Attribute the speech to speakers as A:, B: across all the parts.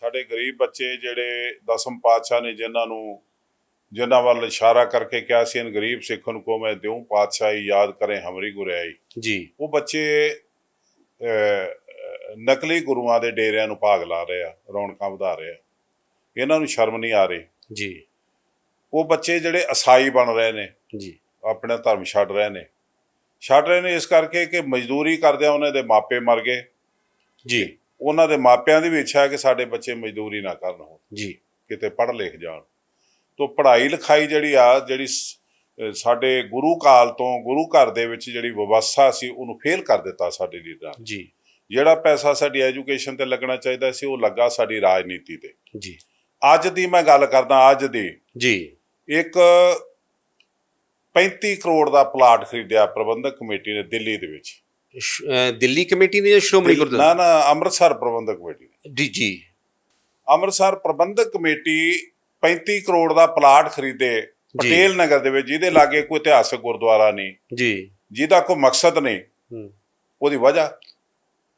A: ਸਾਡੇ ਗਰੀਬ ਬੱਚੇ ਜਿਹੜੇ ਦਸਮ ਪਾਤਸ਼ਾਹ ਨੇ ਜਿਨ੍ਹਾਂ ਨੂੰ ਜਿਨ੍ਹਾਂ ਵੱਲ ਇਸ਼ਾਰਾ ਕਰਕੇ ਕਿਹਾ ਸੀ ਇਨ ਗਰੀਬ ਸਿੱਖ ਨੂੰ ਕੋ ਮੈਂ ਦਿਉ ਪਾਤਸ਼ਾਹੀ ਯਾਦ ਕਰੇ ਹਮਰੀ ਗੁਰਿਆਈ
B: ਜੀ।
A: ਉਹ ਬੱਚੇ ਨਕਲੀ ਗੁਰੂਆਂ ਦੇ ਡੇਰਿਆਂ ਨੂੰ ਭਾਗ ਲਾ ਰਹੇ ਆ ਰੌਣਕਾਂ ਵਧਾ ਰਹੇ ਆ। ਇਹਨਾਂ ਨੂੰ ਸ਼ਰਮ ਨਹੀਂ ਆ ਰਹੀ।
B: ਜੀ।
A: ਉਹ ਬੱਚੇ ਜਿਹੜੇ ਅਸਾਈ ਬਣ ਰਹੇ ਨੇ
B: ਜੀ।
A: ਆਪਣਾ ਧਰਮ ਛੱਡ ਰਹੇ ਨੇ। ਛੱਡ ਰਹੇ ਨੇ ਇਸ ਕਰਕੇ ਕਿ ਮਜ਼ਦੂਰੀ ਕਰਦਿਆਂ ਉਹਨਾਂ ਦੇ ਮਾਪੇ ਮਰ ਗਏ।
B: ਜੀ।
A: ਉਹਨਾਂ ਦੇ ਮਾਪਿਆਂ ਦੀ ਵੀ ਇੱਛਾ ਹੈ ਕਿ ਸਾਡੇ ਬੱਚੇ ਮਜ਼ਦੂਰੀ ਨਾ ਕਰਨ ਹੁਣ।
B: ਜੀ।
A: ਕਿਤੇ ਪੜ੍ਹ ਲਿਖ ਜਾਣ। ਤੋਂ ਪੜ੍ਹਾਈ ਲਿਖਾਈ ਜਿਹੜੀ ਆ ਜਿਹੜੀ ਸਾਡੇ ਗੁਰੂ ਕਾਲ ਤੋਂ ਗੁਰੂ ਘਰ ਦੇ ਵਿੱਚ ਜਿਹੜੀ ਵਿਵਸਥਾ ਸੀ ਉਹਨੂੰ ਫੇਲ ਕਰ ਦਿੱਤਾ ਸਾਡੇ ਲੀਡਰਾਂ।
B: ਜੀ।
A: ਜਿਹੜਾ ਪੈਸਾ ਸਾਡੀ ਐਜੂਕੇਸ਼ਨ ਤੇ ਲੱਗਣਾ ਚਾਹੀਦਾ ਸੀ ਉਹ ਲੱਗਾ ਸਾਡੀ ਰਾਜਨੀਤੀ ਤੇ।
B: ਜੀ।
A: ਅੱਜ ਦੀ ਮੈਂ ਗੱਲ ਕਰਦਾ ਅੱਜ ਦੀ।
B: ਜੀ।
A: ਇੱਕ 35 ਕਰੋੜ ਦਾ ਪਲਾਟ ਖਰੀਦਿਆ ਪ੍ਰਬੰਧਕ ਕਮੇਟੀ ਨੇ ਦਿੱਲੀ ਦੇ ਵਿੱਚ।
B: ਦਿੱਲੀ ਕਮੇਟੀ ਨੇ ਜਾਂ ਸ਼੍ਰੋਮਣੀ
A: ਨਾ
B: ਗੁਰਦੁਆਰਾ?
A: ਨਾ ਅੰਮ੍ਰਿਤਸਰ ਪ੍ਰਬੰਧਕ ਕਮੇਟੀ
B: ਜੀ ਜੀ।
A: ਅੰਮ੍ਰਿਤਸਰ ਪ੍ਰਬੰਧਕ ਕਮੇਟੀ 35 ਕਰੋੜ ਦਾ ਪਲਾਟ ਖਰੀਦੇ ਪਟੇਲ ਨਗਰ ਦੇ ਵਿੱਚ ਜਿਹਦੇ ਲਾਗੇ ਕੋਈ ਇਤਿਹਾਸਕ ਗੁਰਦੁਆਰਾ ਨਹੀਂ।
B: ਜੀ।
A: ਜਿਹਦਾ ਕੋਈ ਮਕਸਦ ਨਹੀਂ
B: ਹੂੰ।
A: ਉਹਦੀ ਵਜ੍ਹਾ?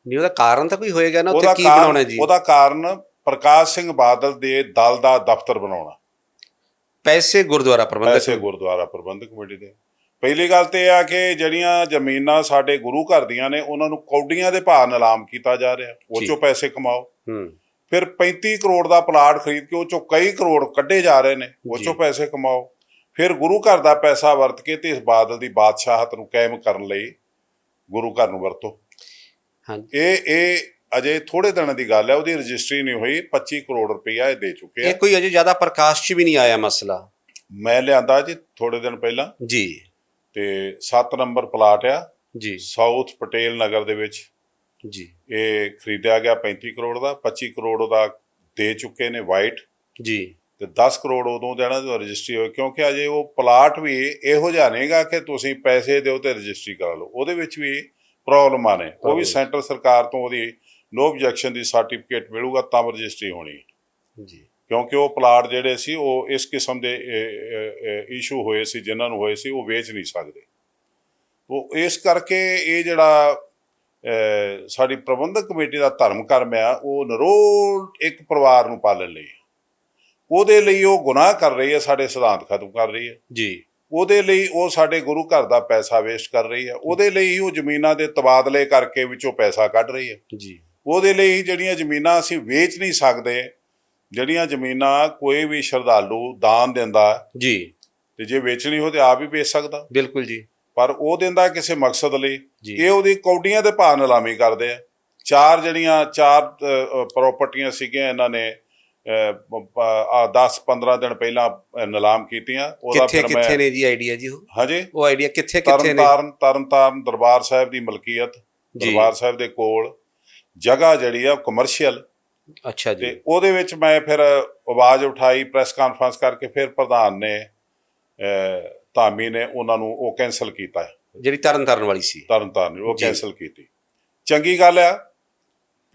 B: ਨਹੀਂ ਉਹਦਾ ਕਾਰਨ ਤਾਂ ਕੋਈ ਹੋਏਗਾ ਨਾ ਉੱਥੇ
A: ਉਹਦਾ
B: ਕੀ ਬਣਾਉਣਾ
A: ਕਾਰਨ
B: ਜੀ?
A: ਉਹਦਾ ਕਾਰਨ ਪ੍ਰਕਾਸ਼ ਸਿੰਘ ਬਾਦਲ ਦੇ ਦਲ ਦਾ ਦਫ਼ਤਰ ਬਣਾਉਣਾ।
B: ਪੈਸੇ ਗੁਰਦੁਆਰਾ ਪ੍ਰਬੰਧਕ
A: ਪੈਸੇ ਗੁਰਦੁਆਰਾ ਪ੍ਰਬੰਧਕ ਕਮੇਟੀ ਦੇ। ਪਹਿਲੀ ਗੱਲ ਤੇ ਇਹ ਆ ਕਿ ਜਿਹੜੀਆਂ ਜ਼ਮੀਨਾਂ ਸਾਡੇ ਗੁਰੂ ਘਰ ਦੀਆਂ ਨੇ ਉਹਨਾਂ ਨੂੰ ਕੌਡੀਆਂ ਦੇ ਭਾਅ ਨਿਲਾਮ ਕੀਤਾ ਜਾ ਰਿਹਾ। ਉਹ। ਚੋਂ ਪੈਸੇ ਕਮਾਓ।
B: ਹੂੰ।
A: ਫਿਰ 35 ਕਰੋੜ ਦਾ ਪਲਾਟ ਖਰੀਦ ਕੇ ਉਹ ਚੋਂ ਕਈ ਕਰੋੜ ਕੱਢੇ ਜਾ ਰਹੇ ਨੇ ਉਹ। ਚੋਂ ਪੈਸੇ ਕਮਾਓ। ਫਿਰ ਗੁਰੂ ਘਰ ਦਾ ਪੈਸਾ ਵਰਤ ਕੇ ਤੇ ਇਸ ਬਾਦਲ ਦੀ ਬਾਦਸ਼ਾਹਤ ਨੂੰ ਕਾਇਮ ਕਰਨ ਲਈ ਗੁਰੂ ਘਰ ਨੂੰ ਵਰਤੋ।
B: ਹਾਂ।
A: ਇਹ ਇਹ ਅਜੇ ਥੋੜੇ ਦਿਨਾਂ ਦੀ ਗੱਲ ਹੈ ਉਹਦੀ ਰਜਿਸਟਰੀ ਨਹੀਂ ਹੋਈ 25 ਕਰੋੜ ਰੁਪਈਆ ਇਹ ਦੇ ਚੁੱਕੇ
B: ਇਹ
A: ਆ
B: ਕੋਈ ਅਜੇ ਜ਼ਿਆਦਾ ਪ੍ਰਕਾਸ਼ 'ਚ ਵੀ ਨਹੀਂ ਆਇਆ ਮਸਲਾ।
A: ਮੈਂ ਲਿਆਂਦਾ ਜੀ ਥੋੜੇ ਦਿਨ ਪਹਿਲਾਂ।
B: ਜੀ।
A: ਤੇ 7 ਨੰਬਰ ਪਲਾਟ ਆ।
B: ਜੀ।
A: ਸਾਊਥ ਪਟੇਲ ਨਗਰ ਦੇ ਵਿੱਚ।
B: ਜੀ।
A: ਇਹ ਖਰੀਦਿਆ ਗਿਆ 35 ਕਰੋੜ ਦਾ 25 ਕਰੋੜ ਦਾ ਦੇ ਚੁੱਕੇ ਨੇ ਵਾਈਟ
B: ਜੀ।
A: ਤੇ 10 ਕਰੋੜ ਉਦੋਂ ਦੇਣਾ ਜਦੋਂ ਰਜਿਸਟਰੀ ਹੋਈ ਕਿਉਂਕਿ ਅਜੇ ਉਹ ਪਲਾਟ ਵੀ ਇਹੋ ਜਿਹਾ ਨਹੀਂਗਾ ਕਿ ਤੁਸੀਂ ਪੈਸੇ ਦਿਓ ਤੇ ਰਜਿਸਟਰੀ ਕਰਾ ਲਓ। ਉਹਦੇ ਵਿੱਚ ਵੀ ਪ੍ਰੋਬਲਮਾਂ ਨੇ। ਉਹ ਵੀ. ਸੈਂਟਰ ਸਰਕਾਰ ਤੋਂ ਉਹਦੀ ਨੋ ਆਬਜੈਕਸ਼ਨ ਦੀ ਸਰਟੀਫਿਕੇਟ ਮਿਲੂਗਾ ਤਾਂ ਰਜਿਸਟਰੀ ਹੋਣੀ।
B: ਜੀ।
A: ਕਿਉਂਕਿ ਉਹ ਪਲਾਟ ਜਿਹੜੇ ਸੀ ਉਹ ਇਸ ਕਿਸਮ ਦੇ ਇਸ਼ੂ ਹੋਏ ਸੀ ਜਿਨ੍ਹਾਂ ਨੂੰ ਹੋਏ ਸੀ ਉਹ ਵੇਚ ਨਹੀਂ ਸਕਦੇ। ਉਹ ਇਸ ਕਰਕੇ ਇਹ ਜਿਹੜਾ ਸਾਡੀ ਪ੍ਰਬੰਧਕ ਕਮੇਟੀ ਦਾ ਧਰਮ ਕਰਮ ਆ ਉਹ ਨਰੋਲ ਇੱਕ ਪਰਿਵਾਰ ਨੂੰ ਪਾਲਣ ਲਈ। ਉਹਦੇ ਲਈ ਉਹ ਗੁਨਾਹ ਕਰ ਰਹੀ ਹੈ ਸਾਡੇ ਸਿਧਾਂਤ ਖਤਮ ਕਰ ਰਹੀ ਹੈ
B: ਜੀ।
A: ਉਹਦੇ ਲਈ ਉਹ ਸਾਡੇ ਗੁਰੂ ਘਰ ਦਾ ਪੈਸਾ ਵੇਸਟ ਕਰ ਰਹੀ ਹੈ ਉਹਦੇ ਲਈ ਉਹ ਜ਼ਮੀਨਾਂ ਦੇ ਤਬਾਦਲੇ ਕਰਕੇ ਵਿੱਚੋਂ ਪੈਸਾ ਕੱਢ ਰਹੀ ਹੈ
B: ਜੀ।
A: ਉਹਦੇ ਲਈ ਜਿਹੜੀਆਂ ਜ਼ਮੀਨਾਂ ਅਸੀਂ ਵੇਚ ਨਹੀਂ ਸਕਦੇ ਜਿਹੜੀਆਂ ਜ਼ਮੀਨਾਂ ਕੋਈ ਵੀ ਸ਼ਰਧਾਲੂ ਦਾਨ ਦਿੰਦਾ
B: ਜੀ।
A: ਤੇ ਜੇ ਵੇਚਣੀ ਹੋ ਤੇ ਆਪ ਹੀ ਵੇਚ ਸਕਦਾ।
B: ਬਿਲਕੁਲ ਜੀ।
A: ਪਰ ਉਹ ਦਿੰਦਾ ਕਿਸੇ ਮਕਸਦ ਲਈ। ਇਹ ਉਹਦੀ ਕੌਡੀਆਂ ਦੇ ਭਾਅ ਨਿਲਾਮੀ ਕਰਦੇ ਆ। ਚਾਰ ਜਿਹੜੀਆਂ ਚਾਰ ਪ੍ਰਾਪਰਟੀਆਂ ਸੀਗੀਆਂ ਇਹਨਾਂ ਨੇ ਆ 10 15 ਦਿਨ ਪਹਿਲਾਂ ਨਿਲਾਮ ਕੀਤੀਆਂ। ਉਹਦਾ
B: ਕਿੱਥੇ
A: ਫਿਰ
B: ਕਿੱਥੇ
A: ਮੈਂ
B: ਨੇ ਜੀ ਆਈਡੀਆ ਜੀ ਉਹ?
A: ਹਾਂਜੀ।
B: ਉਹ ਆਈਡੀਆ ਕਿੱਥੇ ਕਿੱਥੇ ਨੇ?
A: ਤਰਨਤਾਰਨ ਤਰਨਤਾਰਨ ਦਰਬਾਰ ਸਾਹਿਬ ਦੀ ਮਲਕੀਅਤ ਦਰਬਾਰ ਸਾਹਿਬ ਦੇ ਕੋਲ। ਜਗ੍ਹਾ ਜਿਹੜੀ ਆ ਕਮਰਸ਼ੀਅਲ
B: ਅੱਛਾ ਜੀ।
A: ਤੇ ਉਹਦੇ ਵਿੱਚ ਮੈਂ ਫਿਰ ਆਵਾਜ਼ ਉਠਾਈ ਪ੍ਰੈਸ ਕਾਨਫਰੰਸ ਕਰਕੇ ਫਿਰ ਪ੍ਰਧਾਨ ਨੇ ਧਾਮੀ ਨੇ ਉਹਨਾਂ ਨੂੰ ਉਹ ਕੈਨਸਲ ਕੀਤਾ
B: ਜਿਹੜੀ ਤਰਨ ਤਾਰਨ ਵਾਲੀ ਸੀ।
A: ਤਰਨਤਾਰਨ ਨੇ ਉਹ। ਕੈਨਸਲ ਕੀਤੀ। ਚੰਗੀ ਗੱਲ ਆ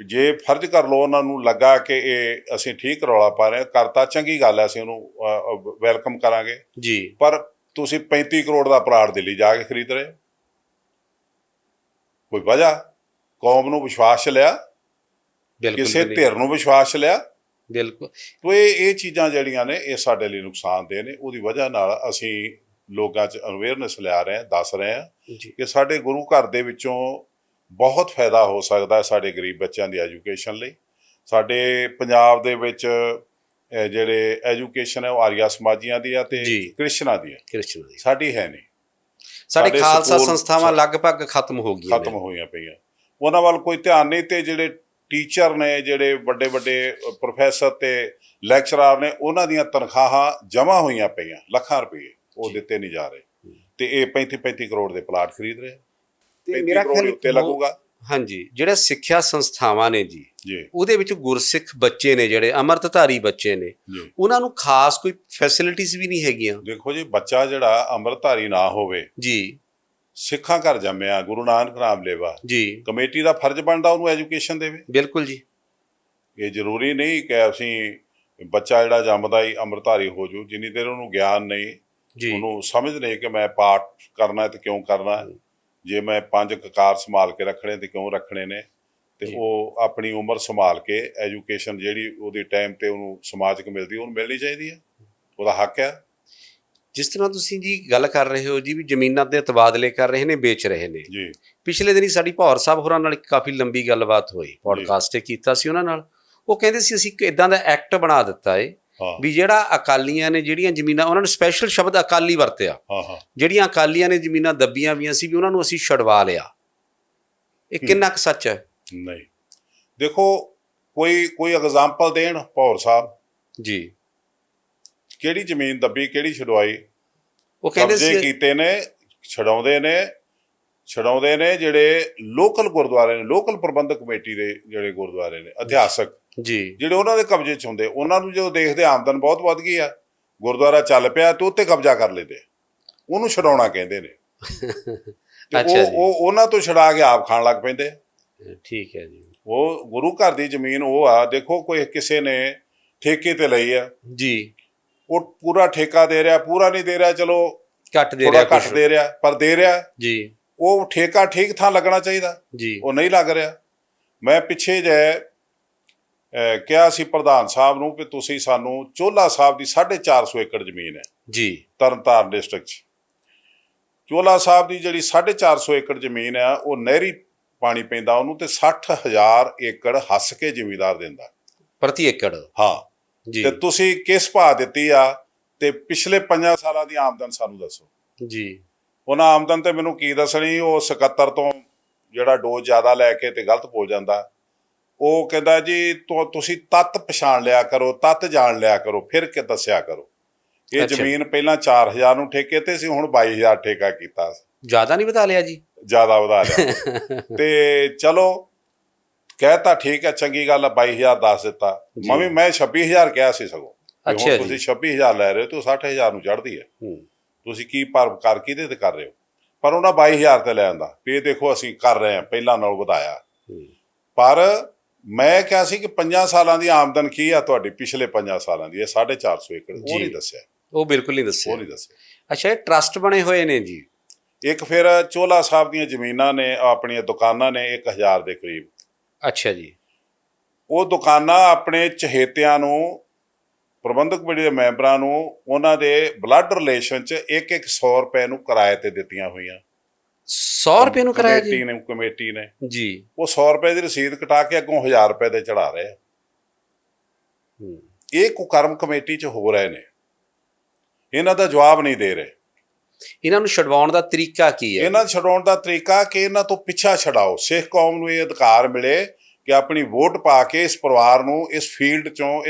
A: ਜੇ ਫਰਜ਼ ਕਰ ਲੋ ਉਹਨਾਂ ਨੂੰ ਲੱਗਾ ਕਿ ਇਹ ਅਸੀਂ ਠੀਕ ਰੌਲਾ ਪਾ ਰਹੇ ਹਾਂ, ਕਰਤਾ ਚੰਗੀ ਗੱਲ ਆ ਅਸੀਂ ਉਹਨੂੰ ਵੈਲਕਮ ਕਰਾਂਗੇ।
B: ਜੀ।
A: ਪਰ ਤੁਸੀਂ 35 ਕਰੋੜ ਦਾ ਪਲਾਟ ਦਿੱਲੀ ਜਾ ਕੇ ਖਰੀਦ ਰਹੇ ਹੋ। ਕੋਈ ਵਜ੍ਹਾ? ਕੌਮ ਨੂੰ ਵਿਸ਼ਵਾਸ ਲਿਆ?
B: ਬਿਲਕੁਲ
A: ਕਿਸੇ ਧਿਰ ਨੂੰ ਵਿਸ਼ਵਾਸ ਲਿਆ।
B: ਬਿਲਕੁਲ।
A: ਤੋ ਇਹ ਇਹ ਚੀਜ਼ਾਂ ਜਿਹੜੀਆਂ ਨੇ ਇਹ ਸਾਡੇ ਲਈ ਨੁਕਸਾਨਦੇਹ ਨੇ। ਉਹਦੀ ਵਜ੍ਹਾ ਨਾਲ ਅਸੀਂ ਲੋਕਾਂ 'ਚ ਅਵੇਅਰਨੈਸ ਲਿਆ ਰਹੇ ਹਾਂ ਦੱਸ ਰਹੇ ਹਾਂ
B: ਜੀ।
A: ਕਿ ਸਾਡੇ ਗੁਰੂ ਘਰ ਦੇ ਵਿੱਚੋਂ ਬਹੁਤ ਫਾਇਦਾ ਹੋ ਸਕਦਾ ਹੈ ਸਾਡੇ ਗਰੀਬ ਬੱਚਿਆਂ ਦੀ ਐਜੂਕੇਸ਼ਨ ਲਈ। ਸਾਡੇ ਪੰਜਾਬ ਦੇ ਵਿੱਚ ਅਹ, ਜਿਹੜੇ ਐਜੂਕੇਸ਼ਨ ਹੈ ਉਹ ਆਰੀਆ ਸਮਾਜੀਆਂ ਦੀ ਆ ਤੇ
B: ਜੀ।
A: ਕ੍ਰਿਸ਼ਨਾ ਦੀ ਆ।
B: ਕ੍ਰਿਸ਼ਨ ਦੀ।
A: ਸਾਡੀ ਹੈ ਨਹੀਂ।
B: ਸਾਡੇ
A: ਸਾਡੇ
B: ਖਾਲਸਾ
A: ਸਕੂਲ-
B: ਸੰਸਥਾਵਾਂ ਲਗਭਗ ਖਤਮ ਹੋ ਗਈਆਂ
A: ਖਤਮ
B: ਨੇ।
A: ਹੋਈਆਂ ਪਈਆਂ। ਉਹਨਾਂ ਵੱਲ ਕੋਈ ਧਿਆਨ ਨਹੀਂ ਤੇ ਜਿਹੜੇ ਟੀਚਰ ਨੇ ਜਿਹੜੇ ਵੱਡੇ ਵੱਡੇ ਪ੍ਰੋਫੈਸਰ ਤੇ ਲੈਕਚਰਰ ਨੇ ਉਹਨਾਂ ਦੀਆਂ ਤਨਖਾਹਾਂ ਜਮ੍ਹਾਂ ਹੋਈਆਂ ਪਈਆਂ ਲੱਖਾਂ ਰੁਪਏ ਉਹ। ਦਿੱਤੇ ਨਹੀਂ ਜਾ ਰਹੇ। ਤੇ ਇਹ 35 35 ਕਰੋੜ ਦੇ ਪਲਾਟ ਖਰੀਦ ਰਹੇ
B: ਤੇ
A: 35
B: ਮੇਰਾ
A: ਦੇ ਉੱਤੇ
B: ਖਿਆਲ
A: ਲੱਗੂਗਾ।
B: ਹਾਂਜੀ ਜਿਹੜਾ ਸਿੱਖਿਆ ਸੰਸਥਾਵਾਂ ਨੇ ਜੀ ਉਹਦੇ ਵਿੱਚ ਗੁਰਸਿੱਖ ਬੱਚੇ ਨੇ ਜਿਹੜੇ ਅੰਮ੍ਰਿਤਧਾਰੀ ਬੱਚੇ ਨੇ ਉਹਨਾਂ ਨੂੰ ਖਾਸ ਕੋਈ ਫੈਸਿਲਿਟੀਆਂ ਵੀ ਨਹੀਂ ਹੈਗੀਆਂ।
A: ਦੇਖੋ ਜੀ ਬੱਚਾ ਜਿਹੜਾ ਅੰਮ੍ਰਿਤਧਾਰੀ ਨਾ ਹੋਵੇ
B: ਜੀ।
A: ਸਿੱਖਾਂ ਘਰ ਜੰਮਿਆ ਗੁਰੂ ਨਾਨਕ ਨਾਮ ਲੇਵਾ।
B: ਜੀ।
A: ਕਮੇਟੀ ਦਾ ਫਰਜ਼ ਬਣਦਾ ਉਹਨੂੰ ਐਜੂਕੇਸ਼ਨ ਦੇਵੇ?
B: ਬਿਲਕੁਲ ਜੀ।
A: ਇਹ ਜ਼ਰੂਰੀ ਨਹੀਂ ਕਿ ਅਸੀਂ ਬੱਚਾ ਜਿਹੜਾ ਜੰਮਦਾ ਹੀ ਅੰਮ੍ਰਿਤਧਾਰੀ ਹੋ ਜੂ ਜਿੰਨੀ ਦੇਰ ਉਹਨੂੰ ਗਿਆਨ ਨਹੀਂ
B: ਜੀ।
A: ਉਹਨੂੰ ਸਮਝ ਨਹੀਂ ਕਿ ਮੈਂ ਪਾਠ ਕਰਨਾ ਹੈ ਤੇ ਕਿਉਂ ਕਰਨਾ ਹੈ। ਜੇ ਮੈਂ ਪੰਜ ਕਕਾਰ ਸੰਭਾਲ ਕੇ ਰੱਖਣੇ ਤੇ ਕਿਉਂ ਰੱਖਣੇ ਨੇ ਤੇ। ਉਹ ਆਪਣੀ ਉਮਰ ਸੰਭਾਲ ਕੇ ਐਜੂਕੇਸ਼ਨ ਜਿਹੜੀ ਉਹਦੀ ਟਾਈਮ ਤੇ ਉਹਨੂੰ ਸਮਾਜਿਕ ਮਿਲਦੀ ਉਹਨੂੰ ਮਿਲਣੀ ਚਾਹੀਦੀ ਹੈ। ਉਹਦਾ ਹੱਕ ਹੈ।
B: ਜਿਸ ਤਰ੍ਹਾਂ ਤੁਸੀਂ ਜੀ ਗੱਲ ਕਰ ਰਹੇ ਹੋ ਜੀ ਵੀ ਜ਼ਮੀਨਾਂ ਦੇ ਤਬਾਦਲੇ ਕਰ ਰਹੇ ਨੇ ਵੇਚ ਰਹੇ ਨੇ।
A: ਜੀ।
B: ਪਿਛਲੇ ਦਿਨੀ ਸਾਡੀ ਭੌਰ ਸਾਹਿਬ ਹੋਰਾਂ ਨਾਲ ਇੱਕ ਕਾਫੀ ਲੰਬੀ ਗੱਲਬਾਤ ਹੋਈ। ਪੋਡਕਾਸਟ ਤੇ ਕੀਤਾ ਸੀ ਉਹਨਾਂ ਨਾਲ। ਉਹ ਕਹਿੰਦੇ ਸੀ ਅਸੀਂ ਇੱਕ ਇਦਾਂ ਦਾ ਐਕਟ ਬਣਾ ਦਿੱਤਾ ਏ ਵੀ ਜਿਹੜਾ ਅਕਾਲੀਆਂ ਨੇ ਜਿਹੜੀਆਂ ਜ਼ਮੀਨਾਂ ਉਹਨਾਂ ਨੇ ਸਪੈਸ਼ਲ ਸ਼ਬਦ ਅਕਾਲੀ ਵਰਤਿਆ।
A: ਹਾਂ ਹਾਂ।
B: ਜਿਹੜੀਆਂ ਅਕਾਲੀਆਂ ਨੇ ਜ਼ਮੀਨਾਂ ਦੱਬੀਆਂ ਵੀਆਂ ਸੀ ਵੀ ਉਹਨਾਂ ਨੂੰ ਅਸੀਂ ਛਡਵਾ ਲਿਆ। ਇਹ ਕਿੰਨਾ ਕੁ ਸੱਚ ਹੈ?
A: ਨਹੀਂ। ਦੇਖੋ ਕੋਈ ਕੋਈ ਐਗਜ਼ਾਮਪਲ ਦੇਣ ਭੌਰ ਸਾਹਿਬ?
B: ਜੀ।
A: ਕਿਹੜੀ ਜ਼ਮੀਨ ਦੱਬੀ ਕਿਹੜੀ ਛਡਵਾਈ?
B: ਉਹ ਕਹਿੰਦੇ ਸੀ
A: ਕੀਤੇ ਨੇ ਛਡਾਉਂਦੇ ਨੇ ਛਡਾਉਂਦੇ ਨੇ ਜਿਹੜੇ ਲੋਕਲ ਗੁਰਦੁਆਰੇ ਨੇ ਲੋਕਲ ਪ੍ਰਬੰਧਕ ਕਮੇਟੀ ਦੇ ਜਿਹੜੇ ਗੁਰਦੁਆਰੇ ਨੇ ਇਤਿਹਾਸਕ
B: ਜੀ।
A: ਜਿਹੜੇ ਉਹਨਾਂ ਦੇ ਕਬਜ਼ੇ 'ਚ ਹੁੰਦੇ ਉਹਨਾਂ ਨੂੰ ਜਦੋਂ ਦੇਖਦੇ ਆਮਦਨ ਬਹੁਤ ਵੱਧ ਗਈ ਆ ਗੁਰਦੁਆਰਾ ਚੱਲ ਪਿਆ ਤੇ ਉੱਤੇ ਕਬਜ਼ਾ ਕਰ ਲੈਂਦੇ ਉਹਨੂੰ ਛਡਾਉਣਾ ਕਹਿੰਦੇ ਨੇ।
B: ਅੱਛਾ ਜੀ।
A: ਉਹ ਉਹਨਾਂ ਤੋਂ ਛਡਾ ਕੇ ਆਪ ਖਾਣ ਲੱਗ ਪੈਂਦੇ।
B: ਠੀਕ ਹੈ ਜੀ।
A: ਉਹ ਗੁਰੂ ਘਰ ਦੀ ਜ਼ਮੀਨ ਉਹ ਆ ਦੇਖੋ ਕੋਈ ਕਿਸੇ ਨੇ ਠੇਕੇ ਤੇ ਲਈ ਆ।
B: ਜੀ।
A: ਉਹ ਪੂਰਾ ਠੇਕਾ ਦੇ ਰਿਹਾ ਪੂਰਾ ਨਹੀਂ ਦੇ ਰਿਹਾ ਚਲੋ
B: ਘੱਟ ਦੇ
A: ਥੋੜਾ
B: ਰਿਹਾ
A: ਘੱਟ ਦੇ ਰਿਹਾ ਪਰ ਦੇ ਰਿਹਾ।
B: ਜੀ।
A: ਉਹ ਠੇਕਾ ਠੀਕ ਥਾਂ ਲੱਗਣਾ ਚਾਹੀਦਾ।
B: ਜੀ।
A: ਉਹ ਨਹੀਂ ਲੱਗ ਰਿਹਾ। ਮੈਂ ਪਿੱਛੇ ਜੇ ਕਿਹਾ ਸੀ ਪ੍ਰਧਾਨ ਸਾਹਿਬ ਨੂੰ ਕਿ ਤੁਸੀਂ ਸਾਨੂੰ ਚੋਲਾ ਸਾਹਿਬ ਦੀ 450 ਏਕੜ ਜ਼ਮੀਨ ਹੈ।
B: ਜੀ।
A: ਤਰਨਤਾਰਨ ਡਿਸਟ੍ਰਿਕਟ 'ਚ। ਚੋਲਾ ਸਾਹਿਬ ਦੀ ਜਿਹੜੀ 450 ਏਕੜ ਜ਼ਮੀਨ ਹੈ ਉਹ ਨਹਿਰੀ ਪਾਣੀ ਪੈਂਦਾ ਉਹਨੂੰ ਤੇ 60000 ਏਕੜ ਹੱਸ ਕੇ ਜ਼ਿਮੀਦਾਰ ਦਿੰਦਾ।
B: ਪ੍ਰਤੀ ਏਕੜ।
A: ਹਾਂ। ਤੇ ਤੁਸੀਂ ਕਿਸ ਭਾਅ ਦਿੱਤੀ ਆ ਤੇ ਪਿਛਲੇ 5 ਸਾਲਾਂ ਦੀ ਆਮਦਨ ਸਾਨੂੰ ਦੱਸੋ।
B: ਜੀ।
A: ਉਹਨਾਂ ਆਮਦਨ ਤੇ ਮੈਨੂੰ ਕੀ ਦੱਸਣੀ ਉਹ 77 ਤੋਂ ਜਿਹੜਾ ਡੋਜ਼ ਜ਼ਿਆਦਾ ਲੈ ਕੇ ਤੇ ਗਲਤ ਬੋਲ ਜਾਂਦਾ। ਉਹ ਕਹਿੰਦਾ ਜੀ ਤੁਸੀਂ ਤੱਤ ਪਛਾਣ ਲਿਆ ਕਰੋ ਤੱਤ ਜਾਣ ਲਿਆ ਕਰੋ ਫਿਰ ਕਿ ਦੱਸਿਆ ਕਰੋ। ਇਹ। ਜ਼ਮੀਨ ਪਹਿਲਾਂ 4000 ਨੂੰ ਠੇਕੇ ਤੇ ਸੀ ਹੁਣ 22000 ਠੇਕਾ ਕੀਤਾ।
B: ਜ਼ਿਆਦਾ ਨਹੀਂ ਵਧਾ ਲਿਆ ਜੀ?
A: ਜ਼ਿਆਦਾ ਵਧਾ ਲਿਆ। ਤੇ ਚਲੋ ਕਹਿਤਾ ਠੀਕ ਹੈ ਚੰਗੀ ਗੱਲ ਹੈ 22000 ਦੱਸ ਦਿੱਤਾ। ਮੈਂ ਵੀ ਮੈਂ 26000 ਕਿਹਾ ਸੀ ਸਗੋਂ।
B: ਅੱਛਾ ਜੀ।
A: ਤੁਸੀਂ 26000 ਲੈ ਰਹੇ ਹੋ ਤੇ 60000 ਨੂੰ ਚੜਦੀ ਹੈ। ਤੁਸੀਂ ਕੀ ਪਰ ਕਰ ਕਿਹਦੇ ਤੇ ਕਰ ਰਹੇ ਹੋ? ਪਰ ਉਹਨਾਂ 22000 ਤੇ ਲੈ ਆਂਦਾ। ਵੀ ਦੇਖੋ ਅਸੀਂ ਕਰ ਰਹੇ ਹਾਂ ਪਹਿਲਾਂ ਨਾਲੋਂ ਵਧਾਇਆ। ਪਰ ਮੈਂ ਕਿਹਾ ਸੀ ਕਿ 5 ਸਾਲਾਂ ਦੀ ਆਮਦਨ ਕੀ ਆ ਤੁਹਾਡੀ ਪਿਛਲੇ 5 ਸਾਲਾਂ ਦੀ? ਇਹ 450 ਏਕੜ ਉਹ। ਨਹੀਂ ਦੱਸਿਆ।
B: ਉਹ ਬਿਲਕੁਲ ਨਹੀਂ ਦੱਸਿਆ।
A: ਉਹ ਨਹੀਂ ਦੱਸਿਆ।
B: ਅੱਛਾ ਇਹ ਟਰਸਟ ਬਣੇ ਹੋਏ ਨੇ ਜੀ?
A: ਇੱਕ ਫਿਰ ਚੋਲਾ ਸਾਹਿਬ ਦੀਆਂ ਜ਼ਮੀਨਾਂ ਨੇ ਆਪਣੀਆਂ ਦੁਕਾਨਾਂ ਨੇ 1000 ਦੇ ਕਰੀਬ।
B: ਅੱਛਾ ਜੀ।
A: ਉਹ ਦੁਕਾਨਾਂ ਆਪਣੇ ਚਹੇਤਿਆਂ ਨੂੰ ਪ੍ਰਬੰਧਕ ਕਮੇਟੀ ਦੇ ਮੈਂਬਰਾਂ ਨੂੰ ਉਹਨਾਂ ਦੇ ਬਲੱਡ ਰਿਲੇਸ਼ਨ ਚ ਇੱਕ ਇੱਕ 100 ਰੁਪਏ ਨੂੰ ਕਿਰਾਏ ਤੇ ਦਿੱਤੀਆਂ ਹੋਈਆਂ।
B: 100 ਰੁਪਏ ਨੂੰ ਕਰਾਇਆ
A: ਕਮੇਟੀ
B: ਜੀ
A: ਨੇ ਕਮੇਟੀ ਨੇ।
B: ਜੀ।
A: ਉਹ 100 ਰੁਪਏ ਦੀ ਰਸੀਦ ਕਟਾ ਕੇ ਅੱਗੋਂ 1000 ਰੁਪਏ ਦੇ ਚੜਾ ਰਹੇ ਆ। ਇਹ ਕੁਕਰਮ ਕਮੇਟੀ 'ਚ ਹੋ ਰਹੇ ਨੇ। ਇਹਨਾਂ ਦਾ ਜਵਾਬ ਨਹੀਂ ਦੇ ਰਹੇ।
B: ਇਹਨਾਂ ਨੂੰ ਛਡਵਾਉਣ ਦਾ ਤਰੀਕਾ ਕੀ ਹੈ?
A: ਇਹਨਾਂ ਨੂੰ ਛਡਾਉਣ ਦਾ ਤਰੀਕਾ ਕਿ ਇਹਨਾਂ ਤੋਂ ਪਿੱਛਾ ਛਡਾਓ। ਸਿੱਖ ਕੌਮ ਨੂੰ ਇਹ ਅਧਿਕਾਰ ਮਿਲੇ ਕਿ ਆਪਣੀ ਵੋਟ ਪਾ ਕੇ ਇਸ ਪਰਿਵਾਰ ਨੂੰ, ਇਸ ਫੀਲਡ 'ਚੋਂ, ਇਸ